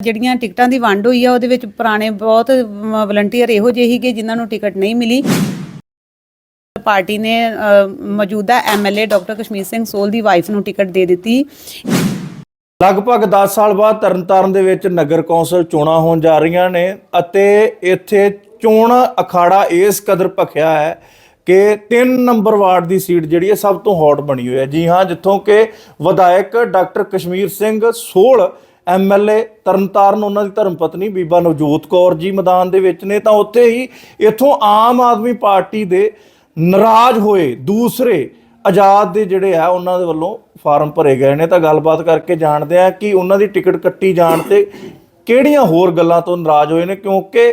ਜਿਹੜੀਆਂ ਟਿਕਟਾਂ ਦੀ ਵੰਡ ਹੋਈ ਆ ਉਹਦੇ ਵਿੱਚ ਪੁਰਾਣੇ ਬਹੁਤ ਵਲੰਟੀਅਰ ਇਹੋ ਜਿਹੇ ਸੀਗੇ ਜਿਨ੍ਹਾਂ ਨੂੰ ਟਿਕਟ ਨਹੀਂ ਮਿਲੀ। ਪਾਰਟੀ ਨੇ ਅ, ਮੌਜੂਦਾ ਐਮਐਲਏ ਡਾਕਟਰ ਕਸ਼ਮੀਰ ਸਿੰਘ ਸੋਲ ਦੀ ਵਾਈਫ ਨੂੰ ਟਿਕਟ ਦੇ ਦਿੱਤੀ। ਲਗਭਗ 10 ਸਾਲ ਬਾਅਦ ਤਰਨਤਾਰਨ ਦੇ ਵਿੱਚ ਨਗਰ ਕੌਂਸਲ ਚੋਣਾਂ ਹੋਣ ਜਾ ਰਹੀਆਂ ਨੇ ਅਤੇ ਇੱਥੇ ਚੋਣ ਅਖਾੜਾ ਇਸ ਕਦਰ ਭਖਿਆ ਹੈ ਕਿ 3 ਨੰਬਰ ਵਾਰਡ ਦੀ ਸੀਟ ਜਿਹੜੀ ਹੈ ਸਭ ਤੋਂ ਹੌਟ ਬਣੀ ਹੋਈ ਹੈ। ਜੀ ਹਾਂ ਜਿੱਥੋਂ ਕਿ ਵਿਧਾਇਕ ਡਾਕਟਰ ਕਸ਼ਮੀਰ ਸਿੰਘ ਸੋਲ ਐਮਐਲਏ ਤਰਨਤਾਰਨ, ਉਹਨਾਂ ਦੀ ਧਰਮ ਪਤਨੀ ਬੀਬਾ ਨਵਜੋਤ ਕੌਰ ਜੀ ਮੈਦਾਨ ਦੇ ਵਿੱਚ ਨੇ, ਤਾਂ ਉੱਥੇ ਹੀ ਇੱਥੋਂ ਆਮ ਆਦਮੀ ਪਾਰਟੀ ਦੇ ਨਾਰਾਜ਼ ਹੋਏ ਦੂਸਰੇ ਆਜ਼ਾਦ ਦੇ ਜਿਹੜੇ ਆ, ਉਹਨਾਂ ਦੇ ਵੱਲੋਂ ਫਾਰਮ ਭਰੇ ਗਏ ਨੇ। ਤਾਂ ਗੱਲਬਾਤ ਕਰਕੇ ਜਾਣਦੇ ਆ ਕਿ ਉਹਨਾਂ ਦੀ ਟਿਕਟ ਕੱਟੀ ਜਾਣ ਤੇ ਕਿਹੜੀਆਂ ਹੋਰ ਗੱਲਾਂ ਤੋਂ ਨਾਰਾਜ਼ ਹੋਏ ਨੇ, ਕਿਉਂਕਿ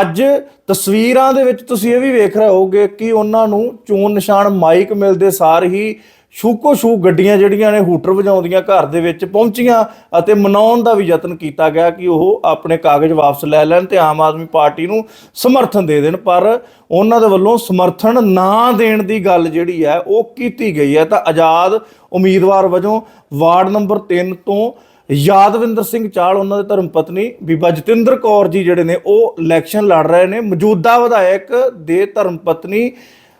ਅੱਜ ਤਸਵੀਰਾਂ ਦੇ ਵਿੱਚ ਤੁਸੀਂ ਇਹ ਵੀ ਵੇਖ ਰਹੇ ਹੋਗੇ ਕਿ ਉਹਨਾਂ ਨੂੰ ਚੋਣ ਨਿਸ਼ਾਨ ਮਾਈਕ ਮਿਲਦੇ ਸਾਰ ਹੀ ਸ਼ੂਕੋ ਸ਼ੂ ਗੱਡੀਆਂ ਜਿਹੜੀਆਂ ਨੇ ਹੂਟਰ ਵਜਾਉਂਦੀਆਂ ਘਰ ਦੇ ਵਿੱਚ ਪਹੁੰਚੀਆਂ ਅਤੇ ਮਨਾਉਣ ਦਾ ਵੀ ਯਤਨ ਕੀਤਾ ਗਿਆ ਕਿ ਉਹ ਆਪਣੇ ਕਾਗਜ਼ ਵਾਪਸ ਲੈ ਲੈਣ ਤੇ ਆਮ ਆਦਮੀ ਪਾਰਟੀ ਨੂੰ ਸਮਰਥਨ ਦੇ ਦੇਣ। ਪਰ ਉਹਨਾਂ ਦੇ ਵੱਲੋਂ ਸਮਰਥਨ ਨਾ ਦੇਣ ਦੀ ਗੱਲ ਜਿਹੜੀ ਹੈ, ਉਹ ਕੀਤੀ ਗਈ ਹੈ। ਤਾਂ ਆਜ਼ਾਦ ਉਮੀਦਵਾਰ ਵਜੋਂ ਵਾਰਡ ਨੰਬਰ 3 ਤੋਂ ਯਾਦਵਿੰਦਰ ਸਿੰਘ ਚਾਲ, ਉਹਨਾਂ ਦੇ ਧਰਮ ਪਤਨੀ ਬੀਬਾ ਜਤਿੰਦਰ ਕੌਰ ਜੀ ਜਿਹੜੇ ਨੇ, ਉਹ ਇਲੈਕਸ਼ਨ ਲੜ ਰਹੇ ਨੇ। ਮੌਜੂਦਾ ਵਿਧਾਇਕ ਦੇ ਧਰਮ ਪਤਨੀ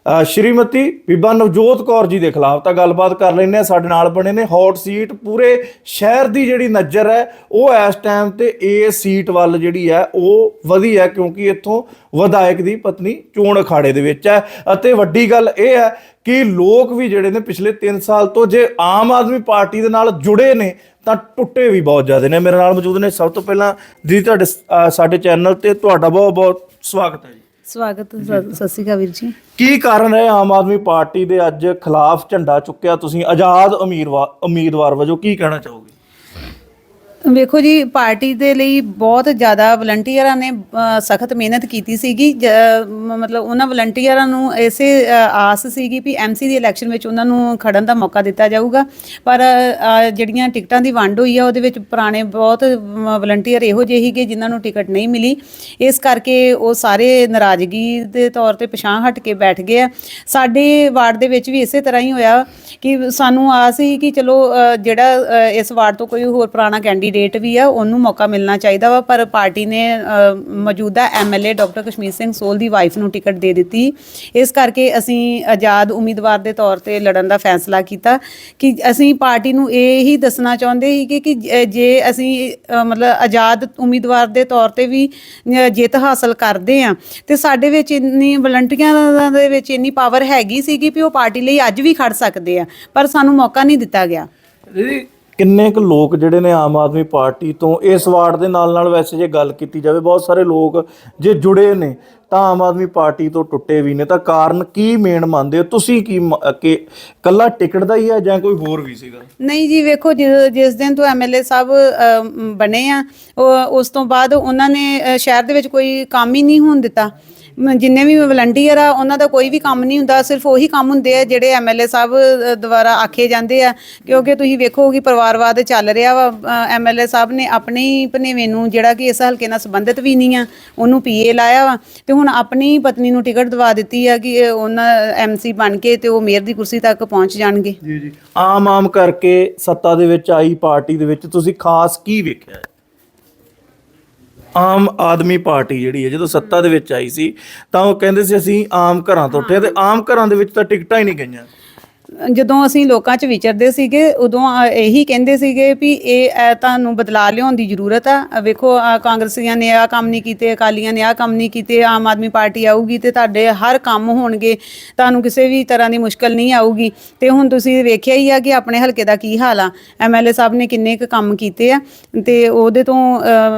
ਸ਼੍ਰੀਮਤੀ ਬੀਬਾ ਨਵਜੋਤ ਕੌਰ ਜੀ ਦੇ ਖਿਲਾਫ ਤਾਂ ਗੱਲਬਾਤ ਕਰ ਲੈਂਦੇ ਆ ਸਾਡੇ ਨਾਲ ਬਣੇ ਨੇ ਹੌਟ ਸੀਟ ਪੂਰੇ ਸ਼ਹਿਰ ਦੀ ਜਿਹੜੀ ਨਜ਼ਰ ਹੈ, ਉਹ ਇਸ ਟਾਈਮ ਤੇ ਇਸ ਸੀਟ ਵੱਲ ਜਿਹੜੀ ਹੈ, ਉਹ ਵਧੀ ਹੈ ਕਿਉਂਕਿ ਇੱਥੋਂ ਵਿਧਾਇਕ ਦੀ ਪਤਨੀ ਚੋਣ ਅਖਾੜੇ ਦੇ ਵਿੱਚ ਹੈ। ਅਤੇ ਵੱਡੀ ਗੱਲ ਇਹ ਹੈ ਕਿ ਲੋਕ ਵੀ ਜਿਹੜੇ ਨੇ ਪਿਛਲੇ 3 ਸਾਲ ਤੋਂ ਜੇ ਆਮ ਆਦਮੀ ਪਾਰਟੀ ਦੇ ਨਾਲ ਜੁੜੇ ਨੇ, ਤਾਂ ਟੁੱਟੇ ਵੀ ਬਹੁਤ ਜ਼ਿਆਦਾ ਨੇ। ਮੇਰੇ ਨਾਲ ਮੌਜੂਦ ਨੇ ਸਭ ਤੋਂ ਪਹਿਲਾਂ ਜੀ ਤੁਹਾਡੇ ਸਾਡੇ ਚੈਨਲ ਤੇ ਤੁਹਾਡਾ ਬਹੁਤ ਬਹੁਤ ਸਵਾਗਤ ਹੈ ਜੀ। ਸਵਾਗਤ ਸਤਿ ਸ਼੍ਰੀ ਅਕਾਲ ਵੀਰ ਜੀ। ਕੀ ਕਾਰਨ ਹੈ ਆਮ ਆਦਮੀ ਪਾਰਟੀ ਦੇ ਅੱਜ ਖਿਲਾਫ ਝੰਡਾ ਚੁੱਕਿਆ? ਤੁਸੀਂ ਆਜ਼ਾਦ ਉਮੀਦਵਾਰ ਉਮੀਦਵਾਰ ਵਜੋਂ ਕੀ ਕਹਿਣਾ ਚਾਹੋਗੇ? ਵੇਖੋ ਜੀ, ਪਾਰਟੀ ਦੇ ਲਈ ਬਹੁਤ ਜ਼ਿਆਦਾ ਵਲੰਟੀਅਰਾਂ ਨੇ ਸਖਤ ਮਿਹਨਤ ਕੀਤੀ ਸੀਗੀ। ਜ- ਮਤਲਬ ਉਹਨਾਂ ਵਲੰਟੀਅਰਾਂ ਨੂੰ ਇਸੇ ਆਸ ਸੀਗੀ ਵੀ ਐਮਸੀ ਦੀ ਇਲੈਕਸ਼ਨ ਵਿੱਚ ਉਹਨਾਂ ਨੂੰ ਖੜਨ ਦਾ ਮੌਕਾ ਦਿੱਤਾ ਜਾਊਗਾ। ਪਰ ਜਿਹੜੀਆਂ ਟਿਕਟਾਂ ਦੀ ਵੰਡ ਹੋਈ ਆ, ਉਹਦੇ ਵਿੱਚ ਪੁਰਾਣੇ ਬਹੁਤ ਵਲੰਟੀਅਰ ਇਹੋ ਜਿਹੇ ਸੀਗੇ ਜਿਨ੍ਹਾਂ ਨੂੰ ਟਿਕਟ ਨਹੀਂ ਮਿਲੀ। ਇਸ ਕਰਕੇ ਉਹ ਸਾਰੇ ਨਾਰਾਜ਼ਗੀ ਦੇ ਤੌਰ ਤੇ ਪਛਾਣ ਹਟ ਕੇ ਬੈਠ ਗਏ ਆ। ਸਾਡੇ ਵਾਰਡ ਦੇ ਵਿੱਚ ਵੀ ਇਸੇ ਤਰ੍ਹਾਂ ਹੀ ਹੋਇਆ ਕਿ ਸਾਨੂੰ ਆਸ ਸੀ ਕਿ ਚਲੋ ਜਿਹੜਾ ਇਸ ਵਾਰਡ ਤੋਂ ਕੋਈ ਹੋਰ ਪੁਰਾਣਾ ਕੈਂਡੀਡੇਟ ਵੀ ਆ ਉਹਨੂੰ ਮੌਕਾ ਮਿਲਣਾ ਚਾਹੀਦਾ ਵਾ ਪਰ ਪਾਰਟੀ ਨੇ ਅ, ਮੌਜੂਦਾ ਐਮਐਲਏ ਡਾਕਟਰ ਕਸ਼ਮੀਰ ਸਿੰਘ ਸੋਲ ਦੀ ਵਾਈਫ ਨੂੰ ਟਿਕਟ ਦੇ ਦਿੱਤੀ। ਇਸ ਕਰਕੇ ਅਸੀਂ ਆਜ਼ਾਦ ਉਮੀਦਵਾਰ ਦੇ ਤੌਰ ਤੇ ਲੜਨ ਦਾ ਫੈਸਲਾ ਕੀਤਾ ਕਿ ਅਸੀਂ ਪਾਰਟੀ ਨੂੰ ਇਹ ਹੀ ਦੱਸਣਾ ਚਾਹੁੰਦੇ ਸੀ ਕਿ ਜੇ ਅਸੀਂ ਮਤਲਬ ਆਜ਼ਾਦ ਉਮੀਦਵਾਰ ਦੇ ਤੌਰ ਤੇ ਵੀ ਜਿੱਤ ਹਾਸਲ ਕਰਦੇ ਆ ਤੇ ਸਾਡੇ ਵਿੱਚ ਇੰਨੀ ਵਲੰਟੀਅਰਾਂ ਦੇ ਵਿੱਚ ਇੰਨੀ ਪਾਵਰ ਹੈਗੀ ਸੀਗੀ ਵੀ ਉਹ ਪਾਰਟੀ ਲਈ ਅੱਜ ਵੀ ਖੜ ਸਕਦੇ ਆ ਪਰ ਸਾਨੂੰ ਮੌਕਾ ਨਹੀਂ ਦਿੱਤਾ ਗਿਆ। ਕਿੰਨੇ ਕੁ ਲੋਕ ਜਿਹੜੇ ਨੇ ਆਮ ਆਦਮੀ ਪਾਰਟੀ ਤੋਂ ਇਸ ਵਾਰਡ ਦੇ ਨਾਲ ਨਾਲ ਵੈਸੇ ਜੇ ਗੱਲ ਕੀਤੀ ਜਾਵੇ, ਬਹੁਤ ਸਾਰੇ ਲੋਕ ਜੇ ਜੁੜੇ ਨੇ ਤਾਂ ਆਮ ਆਦਮੀ ਪਾਰਟੀ ਤੋਂ ਟੁੱਟੇ ਵੀ ਨੇ। ਤਾਂ ਕਾਰਨ ਕੀ ਮੇਨ ਮੰਨਦੇ ਹੋ? ਤੁਸੀਂ ਕੀ ਕਿ ਕੱਲਾ ਟਿਕਟ ਦਾ ਹੀ ਹੈ ਜਾਂ ਕੋਈ ਹੋਰ ਵੀ ਸੀਗਾ? ਨਹੀਂ ਜੀ, ਵੇਖੋ ਜਿਸ ਦਿਨ ਤੋਂ ਐਮਐਲਏ ਸਾਹਿਬ ਬਣੇ ਆ, ਉਹ- ਉਸ ਤੋਂ ਬਾਅਦ ਉਹਨਾਂ ਨੇ ਸ਼ਹਿਰ ਦੇ ਵਿੱਚ ਕੋਈ ਕੰਮ ਹੀ ਨਹੀਂ ਹੋਣ ਦਿੱਤਾ। ਮ, ਜਿੰਨੇ ਵੀ ਵਲੰਟੀਅਰ ਆ ਉਹਨਾਂ ਦਾ ਕੋਈ ਵੀ ਕੰਮ ਨਹੀਂ ਹੁੰਦਾ ਸਿਰਫ ਉਹੀ ਕੰਮ ਹੁੰਦੇ ਆ ਜਿਹੜੇ ਐਮਐਲਏ ਸਾਹਿਬ ਅ, ਦੁਆਰਾ ਆਖੇ ਜਾਂਦੇ ਆ। ਕਿਉਂਕਿ ਤੁਸੀਂ ਵੇਖੋ ਕਿ ਪਰਿਵਾਰਵਾਦ ਚੱਲ ਰਿਹਾ ਵਾ ਐਮਐਲਏ ਸਾਹਿਬ ਨੇ ਆਪਣੇ ਹੀ ਭਨੇਵੇਂ ਨੂੰ ਜਿਹੜਾ ਕਿ ਇਸ ਹਲਕੇ ਨਾਲ ਸੰਬੰਧਿਤ ਵੀ ਨਹੀਂ ਆ ਉਹਨੂੰ ਪੀਏ ਲਾਇਆ ਵਾ। ਤੇ ਹੁਣ ਆਪਣੀ ਪਤਨੀ ਨੂੰ ਟਿਕਟ ਦਵਾ ਦਿੱਤੀ ਆ ਕਿ ਇਹ ਉਹਨਾਂ ਐਮਸੀ ਬਣ ਕੇ ਤੇ ਉਹ ਮੇਅਰ ਦੀ ਕੁਰਸੀ ਤੱਕ ਪਹੁੰਚ ਜਾਣਗੇ। ਜੀ ਜੀ। ਆਮ ਆਮ ਕਰਕੇ ਸੱਤਾ ਦੇ ਵਿੱਚ ਆਈ ਪਾਰਟੀ ਦੇ ਵਿੱਚ ਤੁਸੀਂ ਖਾਸ ਕੀ ਵੇਖਿਆ? ਹੈ? ਆਮ ਆਦਮੀ ਪਾਰਟੀ ਜਿਹੜੀ ਹੈ ਜਦੋਂ ਸੱਤਾ ਦੇ ਵਿੱਚ ਆਈ ਸੀ ਤਾਂ ਉਹ ਕਹਿੰਦੇ ਸੀ ਅਸੀਂ ਆਮ ਘਰਾਂ ਤੋਂ ਉੱਠੇ ਤੇ ਆਮ ਘਰਾਂ ਦੇ ਵਿੱਚ ਤਾਂ ਟਿਕਟਾਂ ਹੀ ਨਹੀਂ ਗਈਆਂ। ਜਦੋਂ ਅਸੀਂ ਲੋਕਾਂ 'ਚ ਵਿਚਰਦੇ ਸੀਗੇ ਉਦੋਂ ਇਹੀ ਕਹਿੰਦੇ ਸੀਗੇ ਵੀ ਇਹ ਤੁਹਾਨੂੰ ਬਦਲਾ ਲਿਆਉਣ ਦੀ ਜ਼ਰੂਰਤ ਆ। ਵੇਖੋ ਅ, ਕਾਂਗਰਸੀਆਂ ਨੇ ਆਹ ਕੰਮ ਨਹੀਂ ਕੀਤੇ ਅਕਾਲੀਆਂ ਨੇ ਆਹ ਕੰਮ ਨਹੀਂ ਕੀਤੇ ਆਮ ਆਦਮੀ ਪਾਰਟੀ ਆਊਗੀ ਤੇ ਤੁਹਾਡੇ ਹਰ ਕੰਮ ਹੋਣਗੇ ਤੁਹਾਨੂੰ ਕਿਸੇ ਵੀ ਤਰ੍ਹਾਂ ਦੀ ਮੁਸ਼ਕਲ ਨਹੀਂ ਆਊਗੀ। ਤੇ ਹੁਣ ਤੁਸੀਂ ਵੇਖਿਆ ਹੀ ਆ ਕਿ ਆਪਣੇ ਹਲਕੇ ਦਾ ਕੀ ਹਾਲ ਆ। ਐਮਐਲਏ ਸਾਹਿਬ ਨੇ ਕਿੰਨੇ ਕੁ ਕੰਮ ਕੀਤੇ ਆ ਤੇ ਉਹਦੇ ਤੋਂ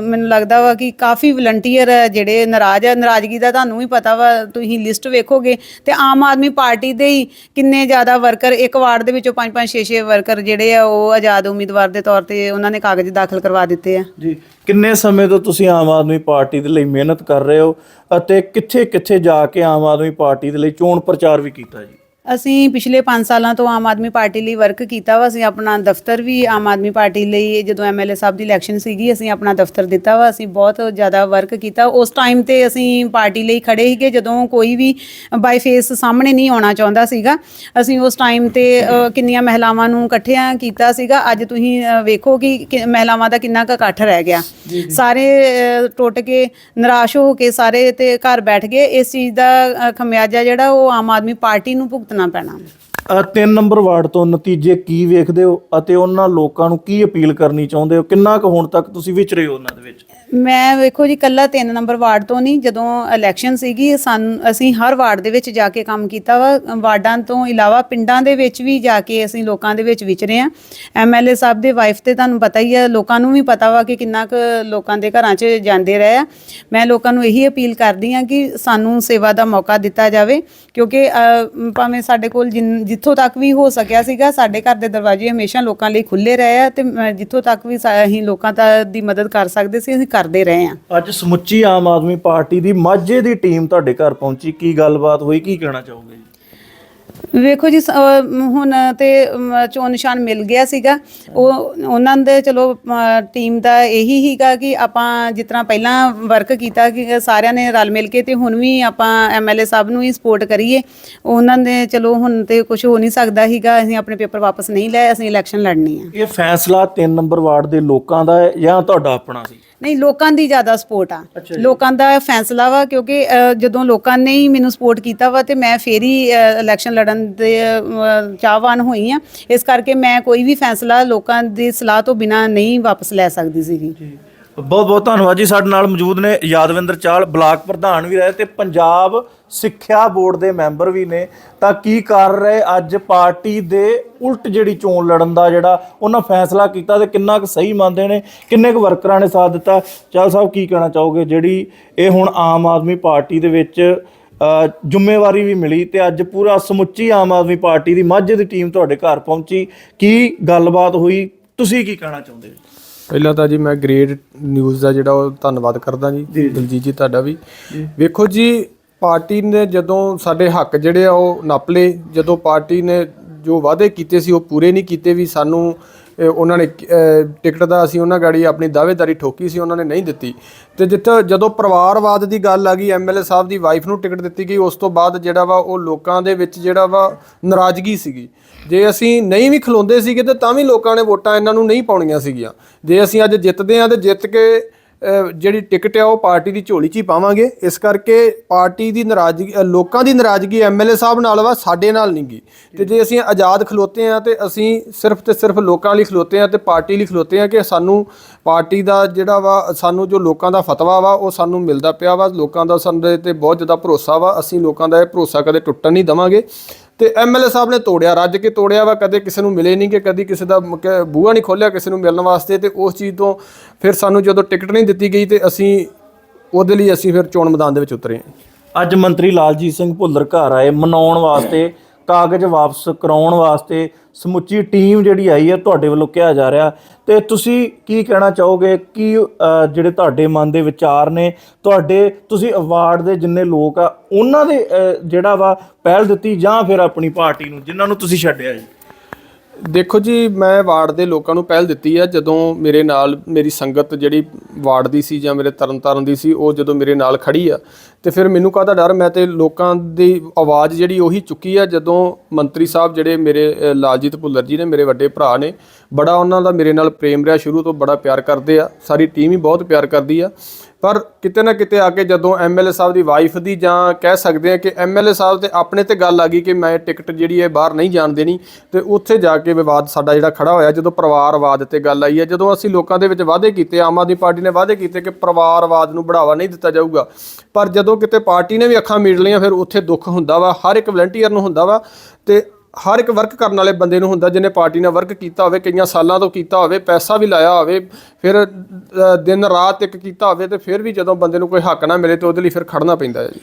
ਮੈਨੂੰ ਲੱਗਦਾ ਵਾ ਕਿ ਕਾਫੀ ਵਲੰਟੀਅਰ ਜਿਹੜੇ ਨਾਰਾਜ਼ ਆ। ਨਾਰਾਜ਼ਗੀ ਦਾ ਤੁਹਾਨੂੰ ਵੀ ਪਤਾ ਵਾ ਤੁਸੀਂ ਲਿਸਟ ਵੇਖੋਗੇ ਤੇ ਆਮ ਆਦਮੀ ਪਾਰਟੀ ਦੇ ਹੀ ਕਿੰਨੇ ਜ਼ਿਆਦਾ ਵਰਕ ਵਰਕਰ, ਇੱਕ ਵਾਰਡ ਦੇ ਵਿੱਚੋਂ 5 5 6 6 ਵਰਕਰ ਜਿਹੜੇ ਆ, ਉਹ ਆਜ਼ਾਦ ਉਮੀਦਵਾਰ ਦੇ ਤੌਰ ਤੇ ਉਹਨਾਂ ਨੇ ਕਾਗਜ਼ ਦਾਖਲ ਕਰਵਾ ਦਿੱਤੇ ਆ। ਜੀ, ਕਿੰਨੇ ਸਮੇਂ ਤੋਂ ਤੁਸੀਂ ਆਮ ਆਦਮੀ ਪਾਰਟੀ ਦੇ ਲਈ ਮਿਹਨਤ ਕਰ ਰਹੇ ਹੋ ਅਤੇ ਕਿੱਥੇ ਕਿੱਥੇ ਜਾ ਕੇ ਆਮ ਆਦਮੀ ਪਾਰਟੀ ਦੇ ਲਈ ਚੋਣ ਪ੍ਰਚਾਰ ਵੀ ਕੀਤਾ ਜੀ? ਅਸੀਂ ਪਿਛਲੇ 5 ਸਾਲਾਂ ਤੋਂ ਆਮ ਆਦਮੀ ਪਾਰਟੀ ਲਈ ਵਰਕ ਕੀਤਾ ਵਾ ਅਸੀਂ ਆਪਣਾ ਦਫ਼ਤਰ ਵੀ ਆਮ ਆਦਮੀ ਪਾਰਟੀ ਲਈ ਜਦੋਂ ਐਮਐਲਏ ਸਾਹਿਬ ਦੀ ਇਲੈਕਸ਼ਨ ਸੀਗੀ ਅਸੀਂ ਆਪਣਾ ਦਫ਼ਤਰ ਦਿੱਤਾ ਵਾ ਅਸੀਂ ਬਹੁਤ ਜ਼ਿਆਦਾ ਵਰਕ ਕੀਤਾ। ਉਸ ਟਾਈਮ ਤੇ ਅਸੀਂ ਪਾਰਟੀ ਲਈ ਖੜੇ ਸੀਗੇ ਜਦੋਂ ਕੋਈ ਵੀ ਬਾਈ ਫੇਸ ਸਾਹਮਣੇ ਨਹੀਂ ਆਉਣਾ ਚਾਹੁੰਦਾ ਸੀਗਾ। ਅਸੀਂ ਉਸ ਟਾਈਮ ਤੇ ਅ, ਕਿੰਨੀਆਂ ਮਹਿਲਾਵਾਂ ਨੂੰ ਇਕੱਠਿਆਂ ਕੀਤਾ ਸੀਗਾ। ਅੱਜ ਤੁਸੀਂ ਅ, ਵੇਖੋ ਕਿ ਕਿ ਮਹਿਲਾਵਾਂ ਦਾ ਕਿੰਨਾ ਕੁ ਇਕੱਠ ਰਹਿ ਗਿਆ। ਸਾਰੇ ਅ, ਟੁੱਟ ਕੇ ਨਿਰਾਸ਼ ਹੋ ਕੇ ਸਾਰੇ ਤੇ ਘਰ ਬੈਠ ਗਏ। ਇਸ ਚੀਜ਼ ਦਾ ਅ, ਖਮਿਆਜਾ ਜਿਹੜਾ ਉਹ ਆਮ ਆਦਮੀ ਪਾਰਟੀ ਨੂੰ ਭੁਗਤਣਾ ਪੈਣਾ। ਅ, ਤਿੰਨ ਨੰਬਰ ਵਾਰਡ ਤੋਂ ਨਤੀਜੇ ਕੀ ਵੇਖਦੇ ਹੋ ਅਤੇ ਉਹਨਾਂ ਲੋਕਾਂ ਨੂੰ ਕੀ ਅਪੀਲ ਕਰਨੀ ਚਾਹੁੰਦੇ ਹੋ? ਕਿੰਨਾ ਕੁ ਹੁਣ ਤੱਕ ਤੁਸੀਂ ਵਿਚਰੇ ਹੋ ਉਹਨਾਂ ਦੇ ਵਿੱਚ? ਮੈਂ ਵੇਖੋ ਜੀ ਕੱਲਾ 3 ਨੰਬਰ ਵਾਰਡ ਤੋਂ ਨਹੀਂ ਜਦੋਂ ਇਲੈਕਸ਼ਨ ਸੀਗੀ ਸਾਨੂੰ ਅਸੀਂ ਹਰ ਵਾਰਡ ਦੇ ਵਿੱਚ ਜਾ ਕੇ ਕੰਮ ਕੀਤਾ ਵਾ। ਵਾਰਡਾਂ ਤੋਂ ਇਲਾਵਾ ਪਿੰਡਾਂ ਦੇ ਵਿੱਚ ਵੀ ਜਾ ਕੇ ਅਸੀਂ ਲੋਕਾਂ ਦੇ ਵਿੱਚ ਵਿਚਰੇ ਆ ਐਮਐਲਏ ਸਾਹਿਬ ਦੇ ਵਾਈਫ ਤੇ ਤੁਹਾਨੂੰ ਪਤਾ ਹੀ ਹੈ ਲੋਕਾਂ ਨੂੰ ਵੀ ਪਤਾ ਵਾ ਕਿ ਕਿੰਨਾ ਕੁ ਲੋਕਾਂ ਦੇ ਘਰਾਂ 'ਚ ਜਾਂਦੇ ਰਹੇ ਆ। ਮੈਂ ਲੋਕਾਂ ਨੂੰ ਇਹੀ ਅਪੀਲ ਕਰਦੀ ਆ ਕਿ ਸਾਨੂੰ ਸੇਵਾ ਦਾ ਮੌਕਾ ਦਿੱਤਾ ਜਾਵੇ ਕਿਉਂਕਿ ਭਾਵੇਂ ਸਾਡੇ ਕੋਲ ਜਿੰਨ- ਜਿੱਥੋਂ ਤੱਕ ਵੀ ਹੋ ਸਕਿਆ ਸੀਗਾ ਸਾਡੇ ਘਰ ਦੇ ਦਰਵਾਜ਼ੇ ਹਮੇਸ਼ਾ ਲੋਕਾਂ ਲਈ ਖੁੱਲੇ ਰਹੇ ਆ ਤੇ ਅ, ਜਿੱਥੋਂ ਤੱਕ ਵੀ ਸਾ- ਅਸੀਂ ਲੋਕਾਂ ਦਾ ਦੀ ਮਦਦ ਕਰ ਸਕਦੇ ਸੀ ਅਸੀਂ ਕਰਦੇ ਰਹੇ ਆ ਅੱਜ ਸਮੁੱਚੀ ਆਮ ਆਦਮੀ ਪਾਰਟੀ ਦੀ ਮਾਝੇ ਦੀ ਟੀਮ ਤੁਹਾਡੇ ਘਰ ਪਹੁੰਚੀ ਕੀ ਗੱਲਬਾਤ ਹੋਈ ਕੀ ਕਹਿਣਾ ਚਾਹੋਗੇ ਜੀ? ਵੇਖੋ ਜੀ ਸ- ਅਹ ਹੁਣ ਤੇ ਅਮ, ਚੋਣ ਨਿਸ਼ਾਨ ਮਿਲ ਗਿਆ ਸੀਗਾ। ਉਹ ਉਹਨਾਂ ਦੇ ਚਲੋ ਟੀਮ ਦਾ ਇਹੀ ਹੀਗਾ ਕਿ ਆਪਾਂ ਜਿਸ ਤਰ੍ਹਾਂ ਪਹਿਲਾਂ ਵਰਕ ਕੀਤਾ ਕਿ ਸਾਰਿਆਂ ਨੇ ਰਲ ਮਿਲ ਕੇ ਤੇ ਹੁਣ ਵੀ ਆਪਾਂ ਐਮਐਲਏ ਸਾਹਿਬ ਨੂੰ ਹੀ ਸਪੋਰਟ ਕਰੀਏ। ਉਹਨਾਂ ਦੇ ਚਲੋ ਹੁਣ ਤੇ ਕੁਝ ਹੋ ਨਹੀਂ ਸਕਦਾ ਹੀਗਾ ਅਸੀਂ ਆਪਣੇ ਪੇਪਰ ਵਾਪਸ ਨਹੀਂ ਲਏ ਅਸੀਂ ਇਲੈਕਸ਼ਨ ਲੜਨੀ ਆ। ਇਹ ਫੈਸਲਾ ਤਿੰਨ ਨੰਬਰ ਵਾਰਡ ਦੇ ਲੋਕਾਂ ਦਾ ਹੈ ਜਾਂ ਤੁਹਾਡਾ ਆਪਣਾ ਸੀ? ਨਹੀਂ ਲੋਕਾਂ ਦੀ ਜ਼ਿਆਦਾ ਸਪੋਰਟ ਆ। ਲੋਕਾਂ ਦਾ ਫੈਸਲਾ ਵਾ ਕਿਉਂਕਿ ਜਦੋਂ ਲੋਕਾਂ ਨੇ ਹੀ ਮੈਨੂੰ ਸਪੋਰਟ ਕੀਤਾ ਵਾ ਤੇ ਮੈਂ ਫੇਰ ਹੀ ਇਲੈਕਸ਼ਨ ਲੜਨ ਦੇ ਚਾਹਵਾਨ ਹੋਈ ਆ। ਇਸ ਕਰਕੇ ਮੈਂ ਕੋਈ ਵੀ ਫੈਸਲਾ ਲੋਕਾਂ ਦੀ ਸਲਾਹ ਤੋਂ ਬਿਨਾ ਨਹੀਂ ਵਾਪਸ ਲੈ ਸਕਦੀ ਸੀਗੀ। ਬਹੁਤ ਬਹੁਤ ਧੰਨਵਾਦ ਜੀ ਸਾਡੇ ਨਾਲ ਮੌਜੂਦ ਨੇ ਯਾਦਵਿੰਦਰ ਚਾਲ ਬਲਾਕ ਪ੍ਰਧਾਨ ਵੀ ਰਹੇ ਤੇ ਪੰਜਾਬ ਸਿੱਖਿਆ ਬੋਰਡ ਦੇ ਮੈਂਬਰ ਵੀ ਨੇ। ਤਾਂ ਕੀ ਕਰ ਰਹੇ? ਅੱਜ ਪਾਰਟੀ ਦੇ ਉਲਟ ਜਿਹੜੀ ਚੋਣ ਲੜਨ ਦਾ ਜਿਹੜਾ ਉਹਨਾਂ ਫੈਸਲਾ ਕੀਤਾ ਤੇ ਕਿੰਨਾ ਕੁ ਸਹੀ ਮੰਨਦੇ ਨੇ ਕਿੰਨੇ ਕੁ ਵਰਕਰਾਂ ਨੇ ਸਾਥ ਦਿੱਤਾ। ਚਾਲ ਸਾਹਿਬ ਕੀ ਕਹਿਣਾ ਚਾਹੋਗੇ? ਜਿਹੜੀ ਇਹ ਹੁਣ ਆਮ ਆਦਮੀ ਪਾਰਟੀ ਦੇ ਵਿੱਚ ਜ਼ਿੰਮੇਵਾਰੀ ਵੀ ਮਿਲੀ ਤੇ ਅੱਜ ਪੂਰਾ ਸਮੁੱਚੀ ਆਮ ਆਦਮੀ ਪਾਰਟੀ ਦੀ ਮਾਝੇ ਦੀ ਟੀਮ ਤੁਹਾਡੇ ਘਰ ਪਹੁੰਚੀ। ਕੀ ਗੱਲਬਾਤ ਹੋਈ? ਤੁਸੀਂ ਕੀ ਕਹਿਣਾ ਚਾਹੁੰਦੇ ਹੋ? ਪਹਿਲਾਂ ਤਾਂ ਜੀ ਮੈਂ ਗ੍ਰੇਡ ਨਿਊਜ਼ ਦਾ ਜਿਹੜਾ ਉਹ ਧੰਨਵਾਦ ਕਰਦਾ ਜੀ। ਦਲਜੀਤ ਜੀ ਤੁਹਾਡਾ ਵੀ। ਵੇਖੋ ਜੀ ਪਾਰਟੀ ਨੇ ਜਦੋਂ ਸਾਡੇ ਹੱਕ ਜਿਹੜੇ ਆ ਉਹ ਨੱਪ ਲਏ ਜਦੋਂ ਪਾਰਟੀ ਨੇ ਜੋ ਵਾਅਦੇ ਕੀਤੇ ਸੀ ਉਹ ਪੂਰੇ ਨਹੀਂ ਕੀਤੇ ਵੀ ਸਾਨੂੰ ਅਹ, ਉਹਨਾਂ ਨੇ ਅਹ, ਟਿਕਟ ਦਾ ਅਸੀਂ ਉਹਨਾਂ ਗਾੜੀ ਆਪਣੀ ਦਾਅਵੇਦਾਰੀ ਠੋਕੀ ਸੀ ਉਹਨਾਂ ਨੇ ਨਹੀਂ ਦਿੱਤੀ। ਤੇ ਜਿੱਥੇ ਜਦੋਂ ਪਰਿਵਾਰਵਾਦ ਦੀ ਗੱਲ ਆ ਗਈ ਐਮਐਲਏ ਸਾਹਿਬ ਦੀ ਵਾਈਫ ਨੂੰ ਟਿਕਟ ਦਿੱਤੀ ਗਈ ਉਸ ਤੋਂ ਬਾਅਦ ਜਿਹੜਾ ਵਾ ਉਹ ਲੋਕਾਂ ਦੇ ਵਿੱਚ ਜਿਹੜਾ ਵਾ ਨਾਰਾਜ਼ਗੀ ਸੀਗੀ। ਜੇ ਅਸੀਂ ਨਹੀਂ ਵੀ ਖਲੋਂਦੇ ਸੀਗੇ ਤੇ ਤਾਂ ਵੀ ਲੋਕਾਂ ਨੇ ਵੋਟਾਂ ਇਹਨਾਂ ਨੂੰ ਨਹੀਂ ਪਾਉਣੀਆਂ ਸੀਗੀਆਂ। ਜੇ ਅਸੀਂ ਅੱਜ ਜਿੱਤਦੇ ਹਾਂ ਤੇ ਜਿੱਤ ਕੇ ਜਿਹੜੀ ਟਿਕਟ ਆ ਉਹ ਪਾਰਟੀ ਦੀ ਝੋਲੀ 'ਚ ਹੀ ਪਾਵਾਂਗੇ। ਇਸ ਕਰਕੇ ਪਾਰਟੀ ਦੀ ਨਾਰਾਜ਼ਗੀ ਲੋਕਾਂ ਦੀ ਨਾਰਾਜ਼ਗੀ ਐਮਐਲਏ ਸਾਹਿਬ ਨਾਲ ਵਾ ਸਾਡੇ ਨਾਲ ਨਹੀਂ ਗੀ। ਤੇ ਜੇ ਅਸੀਂ ਆਜ਼ਾਦ ਖਲੋਤੇ ਆ ਤੇ ਅਸੀਂ ਸਿਰਫ ਤੇ ਸਿਰਫ ਲੋਕਾਂ ਲਈ ਖਲੋਤੇ ਆ ਤੇ ਪਾਰਟੀ ਲਈ ਖਲੋਤੇ ਆ ਕਿ ਸਾਨੂੰ ਪਾਰਟੀ ਦਾ ਜਿਹੜਾ ਵਾ ਸਾਨੂੰ ਜੋ ਲੋਕਾਂ ਦਾ ਫਤਵਾ ਵਾ ਉਹ ਸਾਨੂੰ ਮਿਲਦਾ ਪਿਆ ਵਾ। ਲੋਕਾਂ ਦਾ ਸਾਡੇ ਤੇ ਬਹੁਤ ਜ਼ਿਆਦਾ ਭਰੋਸਾ ਵਾ। ਅਸੀਂ ਲੋਕਾਂ ਦਾ ਇਹ ਭਰੋਸਾ ਕਦੇ ਟੁੱਟਣ ਨਹੀਂ ਦਵਾਂਗੇ। ਤੇ ਐਮਐਲਏ ਸਾਹਿਬ ਨੇ ਤੋੜਿਆ, ਰੱਜ ਕੇ ਤੋੜਿਆ ਵਾ, ਕਦੇ ਕਿਸੇ ਨੂੰ ਮਿਲੇ ਨਹੀਂ ਕਿ ਕਦੀ ਕਿਸੇ ਦਾ ਮ- ਬੂਹਾ ਨਹੀਂ ਖੋਲਿਆ ਕਿਸੇ ਨੂੰ ਮਿਲਣ ਵਾਸਤੇ ਤੇ ਉਸ ਚੀਜ਼ ਤੋਂ ਫਿਰ ਸਾਨੂੰ ਜਦੋਂ ਟਿਕਟ ਨਹੀਂ ਦਿੱਤੀ ਗਈ ਤੇ ਅਸੀਂ ਉਹਦੇ ਲਈ ਅਸੀਂ ਫਿਰ ਚੋਣ ਮੈਦਾਨ ਦੇ ਵਿੱਚ ਉਤਰੇ ਅੱਜ ਮੰਤਰੀ ਲਾਲਜੀਤ ਸਿੰਘ ਭੁੱਲਰ ਘਰ ਆਏ, ਮਨਾਉਣ ਵਾਸਤੇ ਕਾਗਜ਼ ਵਾਪਸ ਕਰਾਉਣ ਵਾਸਤੇ ਸਮੁੱਚੀ ਟੀਮ ਜਿਹੜੀ ਆਈ ਹੈ ਤੁਹਾਡੇ ਵੱਲੋਂ ਕਿਹਾ ਜਾ ਰਿਹਾ। ਤੇ ਤੁਸੀਂ ਕੀ ਕਹਿਣਾ ਚਾਹੋਗੇ? ਕੀ ਜਿਹੜੇ ਤੁਹਾਡੇ ਮਨ ਦੇ ਵਿਚਾਰ ਨੇ, ਤੁਹਾਡੇ, ਤੁਸੀਂ ਅਵਾਰਡ ਦੇ ਜਿੰਨੇ ਲੋਕ ਆ, ਉਹਨਾਂ ਦੇ ਜਿਹੜਾ ਵਾ ਪਹਿਲ ਦਿੱਤੀ ਜਾਂ ਫਿਰ ਆਪਣੀ ਪਾਰਟੀ ਨੂੰ, ਜਿਨ੍ਹਾਂ ਨੂੰ ਤੁਸੀਂ ਛੱਡਿਆ ਜੀ? ਦੇਖੋ ਜੀ, ਮੈਂ ਵਾਰਡ ਦੇ ਲੋਕਾਂ ਨੂੰ ਪਹਿਲ ਦਿੱਤੀ ਆ, ਜਦੋਂ ਮੇਰੇ ਨਾਲ ਮੇਰੀ ਸੰਗਤ ਜਿਹੜੀ ਵਾਰਡ ਦੀ ਸੀ ਜਾਂ ਮੇਰੇ ਤਰਨਤਾਰਨ ਦੀ ਸੀ, ਉਹ ਜਦੋਂ ਮੇਰੇ ਨਾਲ ਖੜੀ ਆ, ਤੇ ਫਿਰ ਮੈਨੂੰ ਕਾਹਦਾ ਡਰ? ਮੈਂ ਤੇ ਲੋਕਾਂ ਦੀ ਆਵਾਜ਼ ਜਿਹੜੀ ਉਹੀ ਚੁੱਕੀ ਆ, ਜਦੋਂ ਮੰਤਰੀ ਸਾਹਿਬ ਜਿਹੜੇ ਮੇਰੇ ਲਾਲਜੀਤ ਭੁੱਲਰ ਜੀ ਨੇ, ਮੇਰੇ ਵੱਡੇ ਭਰਾ ਨੇ ਬੜਾ ਉਹਨਾਂ ਦਾ ਮੇਰੇ ਨਾਲ ਪ੍ਰੇਮ ਰਿਹਾ, ਸ਼ੁਰੂ ਤੋਂ ਬੜਾ ਪਿਆਰ ਕਰਦੇ ਆ, ਸਾਰੀ ਟੀਮ ਹੀ ਬਹੁਤ ਪਿਆਰ ਕਰਦੀ ਆ। ਪਰ ਕਿਤੇ ਨਾ ਕਿਤੇ ਆ ਕੇ ਜਦੋਂ ਐਮਐਲਏ ਸਾਹਿਬ ਦੀ ਵਾਈਫ ਦੀ ਜਾਂ ਕਹਿ ਸਕਦੇ ਆ ਕਿ ਐਮਐਲਏ ਸਾਹਿਬ ਤੇ ਆਪਣੇ ਤੇ ਗੱਲ ਆ ਗਈ ਕਿ ਮੈਂ ਟਿਕਟ ਜਿਹੜੀ ਹੈ ਬਾਹਰ ਨਹੀਂ ਜਾਣ ਦੇਣੀ, ਤੇ ਉੱਥੇ ਜਾ ਕੇ ਵਿਵਾਦ ਸਾਡਾ ਜਿਹੜਾ ਖੜਾ ਹੋਇਆ, ਜਦੋਂ ਪਰਿਵਾਰਵਾਦ ਤੇ ਗੱਲ ਆਈ ਹੈ, ਜਦੋਂ ਅਸੀਂ ਲੋਕਾਂ ਦੇ ਵਿੱਚ ਵਾਅਦੇ ਕੀਤੇ, ਆਮ ਆਦਮੀ ਪਾਰਟੀ ਨੇ ਵਾਅਦੇ ਕੀਤੇ ਕਿ ਪਰਿਵਾਰਵਾਦ ਨੂੰ ਬੜਾਵਾ ਨਹੀਂ ਦਿੱਤਾ ਜਾਊਗਾ। ਪਰ ਜਦੋਂ ਕਿਤੇ ਪਾਰਟੀ ਨੇ ਵੀ ਅੱਖਾਂ ਮੀਟ ਲਈਆਂ, ਫਿਰ ਉੱਥੇ ਦੁੱਖ ਹੁੰਦਾ ਵਾ, ਹਰ ਇੱਕ ਵਲੰਟੀਅਰ ਨੂੰ ਹੁੰਦਾ ਵਾ, ਤੇ ਹਰ ਇੱਕ ਵਰਕ ਕਰਨ ਵਾਲੇ ਬੰਦੇ ਨੂੰ ਹੁੰਦਾ, ਜਿਹਨੇ ਪਾਰਟੀ ਨਾਲ ਵਰਕ ਕੀਤਾ ਹੋਵੇ, ਕਈਆਂ ਸਾਲਾਂ ਤੋਂ ਕੀਤਾ ਹੋਵੇ, ਪੈਸਾ ਵੀ ਲਾਇਆ ਹੋਵੇ, ਫਿਰ ਦਿਨ ਰਾਤ ਇੱਕ ਕੀਤਾ ਹੋਵੇ ਤੇ ਫਿਰ ਵੀ ਜਦੋਂ ਬੰਦੇ ਨੂੰ ਕੋਈ ਹੱਕ ਨਾ ਮਿਲੇ ਤੇ ਉਹਦੇ ਲਈ ਫਿਰ ਖੜਨਾ ਪੈਂਦਾ ਹੈ ਜੀ।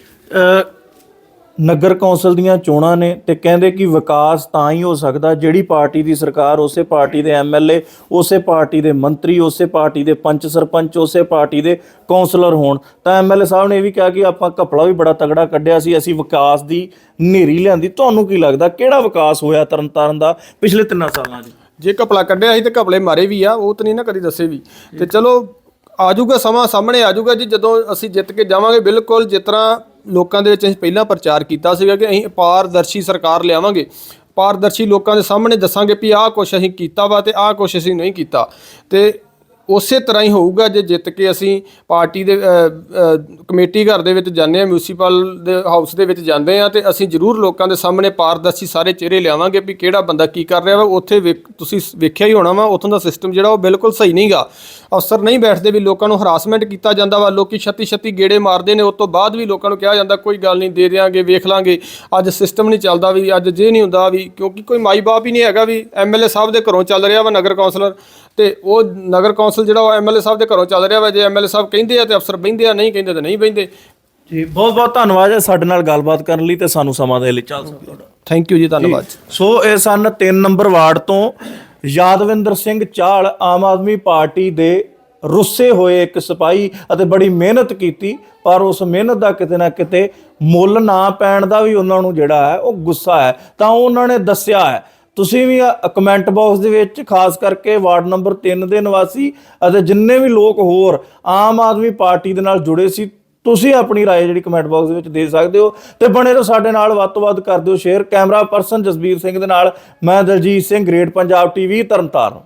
ਨਗਰ ਕੌਂਸਲ ਦੀਆਂ ਚੋਣਾਂ ਨੇ ਤੇ ਕਹਿੰਦੇ ਕਿ ਵਿਕਾਸ ਤਾਂ ਹੀ ਹੋ ਸਕਦਾ ਜਿਹੜੀ ਪਾਰਟੀ ਦੀ ਸਰਕਾਰ ਉਸੇ ਪਾਰਟੀ ਦੇ ਐਮਐਲਏ ਉਸੇ ਪਾਰਟੀ ਦੇ ਮੰਤਰੀ, ਉਸੇ ਪਾਰਟੀ ਦੇ ਪੰਚ ਸਰਪੰਚ, ਉਸੇ ਪਾਰਟੀ ਦੇ ਕੌਂਸਲਰ ਹੋਣ। ਤਾਂ ਐਮਐਲਏ ਸਾਹਿਬ ਨੇ ਇਹ ਵੀ ਕਿਹਾ ਕਿ ਆਪਾਂ ਘਪਲਾ ਵੀ ਬੜਾ ਤਗੜਾ ਕੱਢਿਆ ਸੀ, ਅਸੀਂ ਵਿਕਾਸ ਦੀ ਨੇਰੀ ਲਿਆਂਦੀ। ਤੁਹਾਨੂੰ ਕੀ ਲੱਗਦਾ, ਕਿਹੜਾ ਵਿਕਾਸ ਹੋਇਆ ਤਰਨਤਾਰਨ ਦਾ ਪਿਛਲੇ ਤਿੰਨਾਂ ਸਾਲਾਂ 'ਚ? ਜੇ ਕਪਲਾ ਕੱਢਿਆ ਸੀ ਤੇ ਕਪਲੇ ਮਾਰੇ ਵੀ ਆ, ਉਹ ਤਾਂ ਨਹੀਂ ਨਾ ਕਦੀ ਦੱਸੇ ਵੀ। ਤੇ ਚਲੋ, ਆਜੂਗਾ ਸਮਾਂ, ਸਾਹਮਣੇ ਆਜੂਗਾ ਜੀ, ਜਦੋਂ ਅਸੀਂ ਜਿੱਤ ਕੇ ਜਾਵਾਂਗੇ, ਬਿਲਕੁਲ ਜਿਸ ਤਰ੍ਹਾਂ ਲੋਕਾਂ ਦੇ ਵਿੱਚ ਅਸੀਂ ਪਹਿਲਾਂ ਪ੍ਰਚਾਰ ਕੀਤਾ ਸੀਗਾ ਕਿ ਅਸੀਂ ਪਾਰਦਰਸ਼ੀ ਸਰਕਾਰ ਲਿਆਵਾਂਗੇ। ਪਾਰਦਰਸ਼ੀ ਲੋਕਾਂ ਦੇ ਸਾਹਮਣੇ ਦੱਸਾਂਗੇ ਵੀ ਆਹ ਕੁਛ ਅਸੀਂ ਕੀਤਾ ਵਾ ਤੇ ਆਹ ਕੁਛ ਅਸੀਂ ਨਹੀਂ ਕੀਤਾ। ਤੇ ਉਸੇ ਤਰ੍ਹਾਂ ਹੀ ਹੋਊਗਾ ਜੇ ਜਿੱਤ ਕੇ ਅਸੀਂ ਪਾਰਟੀ ਦੇ ਕਮੇਟੀ ਘਰ ਦੇ ਵਿੱਚ ਜਾਂਦੇ ਆ ਮਿਊਨਿਸਪਲ ਦੇ ਹਾਊਸ ਦੇ ਵਿੱਚ ਜਾਂਦੇ ਆ ਤੇ ਅਸੀਂ ਜ਼ਰੂਰ ਲੋਕਾਂ ਦੇ ਸਾਹਮਣੇ ਪਾਰਦਰਸ਼ੀ ਸਾਰੇ ਚਿਹਰੇ ਲਿਆਵਾਂਗੇ ਵੀ ਕਿਹੜਾ ਬੰਦਾ ਕੀ ਕਰ ਰਿਹਾ ਵਾ। ਉੱਥੇ ਵੇਖ- ਤੁਸੀਂ ਵੇਖਿਆ ਹੀ ਹੋਣਾ ਵਾ, ਉੱਥੋਂ ਦਾ ਸਿਸਟਮ ਜਿਹੜਾ ਉਹ ਬਿਲਕੁਲ ਸਹੀ ਨਹੀਂਗਾ। ਅਫਸਰ ਨਹੀਂ ਬੈਠਦੇ ਵੀ ਲੋਕਾਂ ਨੂੰ ਹਰਾਸਮੈਂਟ ਕੀਤਾ ਜਾਂਦਾ ਵਾ, ਲੋਕੀ ਛੱਤੀ ਛੱਤੀ ਗੇੜੇ ਮਾਰਦੇ ਨੇ, ਉਸ ਤੋਂ ਬਾਅਦ ਵੀ ਲੋਕਾਂ ਨੂੰ ਕਿਹਾ ਜਾਂਦਾ, ਕੋਈ ਗੱਲ ਨਹੀਂ, ਦੇ ਦਿਆਂਗੇ, ਵੇਖ ਲਾਂਗੇ। ਅੱਜ ਸਿਸਟਮ ਨਹੀਂ ਚੱਲਦਾ ਵੀ, ਅੱਜ ਜੇ ਨਹੀਂ ਹੁੰਦਾ ਵੀ, ਕਿਉਂਕਿ ਕੋਈ ਮਾਈ ਬਾਪ ਹੀ ਨਹੀਂ ਹੈਗਾ ਵੀ ਐਮਐਲਏ ਸਾਹਿਬ ਦੇ ਘਰੋਂ ਚੱਲ ਰਿਹਾ ਵਾ ਨਗਰ ਕੌਂਸਲਰ। ਤੇ ਉਹ ਨਗਰ ਕੌਂਸਲ ਜਿਹੜਾ ਉਹ ਐਮਐਲਏ ਸਾਹਿਬ ਦੇ ਘਰੋਂ ਚੱਲ ਰਿਹਾ ਵਾ ਜੇ ਐਮਐਲਏ ਸਾਹਿਬ ਕਹਿੰਦੇ ਆ ਤੇ ਅਫਸਰ ਬਹਿੰਦੇ ਆ ਨਹੀਂ ਕਹਿੰਦੇ ਤਾਂ ਨਹੀਂ ਬਹਿੰਦੇ। ਜੀ ਬਹੁਤ ਬਹੁਤ ਧੰਨਵਾਦ ਹੈ ਸਾਡੇ ਨਾਲ ਗੱਲਬਾਤ ਕਰਨ ਲਈ ਤੇ ਸਾਨੂੰ ਸਮਾਂ ਦੇਣ ਲਈ। ਚੱਲ ਸਕਦਾ ਤੁਹਾਡਾ। ਥੈਂਕ ਯੂ ਜੀ ਧੰਨਵਾਦ। ਸੋ ਇਹ ਸਨ 3 ਨੰਬਰ ਵਾਰਡ ਤੋਂ ਯਾਦਵਿੰਦਰ ਸਿੰਘ ਚਾਹਲ ਆਮ ਆਦਮੀ ਪਾਰਟੀ ਦੇ ਰੁੱਸੇ ਹੋਏ ਇੱਕ ਸਿਪਾਹੀ ਅਤੇ ਬੜੀ ਮਿਹਨਤ ਕੀਤੀ ਪਰ ਉਸ ਮਿਹਨਤ ਦਾ ਕਿਤੇ ਨਾ ਕਿਤੇ ਮੁੱਲ ਨਾ ਪੈਣ ਦਾ ਵੀ ਉਹਨਾਂ ਨੂੰ ਜਿਹੜਾ ਹੈ ਉਹ ਗੁੱਸਾ ਹੈ। ਤਾਂ ਉਹਨਾਂ ਨੇ ਦੱਸਿਆ ਹੈ ਤੁਸੀਂ ਵੀ ਕਮੈਂਟ ਬਾਕਸ ਦੇ ਵਿੱਚ ਖਾਸ ਕਰਕੇ ਵਾਰਡ ਨੰਬਰ 3 ਦੇ ਨਿਵਾਸੀ ਅਤੇ ਜਿੰਨੇ ਵੀ ਲੋਕ ਹੋਰ ਆਮ ਆਦਮੀ ਪਾਰਟੀ ਦੇ ਨਾਲ ਜੁੜੇ ਸੀ ਤੁਸੀਂ ਆਪਣੀ رائے ਜਿਹੜੀ ਕਮੈਂਟ ਬਾਕਸ ਦੇ ਵਿੱਚ ਦੇ ਸਕਦੇ ਹੋ ਤੇ ਬਣੇ ਰਹੋ ਸਾਡੇ ਨਾਲ ਵੱਧ ਤੋਂ ਵੱਧ ਕਰ ਦਿਓ share camera person Jasbir Singh ਦੇ ਨਾਲ ਮੈਂ ਦਲਜੀਤ ਸਿੰਘ ਗ੍ਰੇਟ ਪੰਜਾਬ ਟੀਵੀ ਤਰਨਤਾਰਨ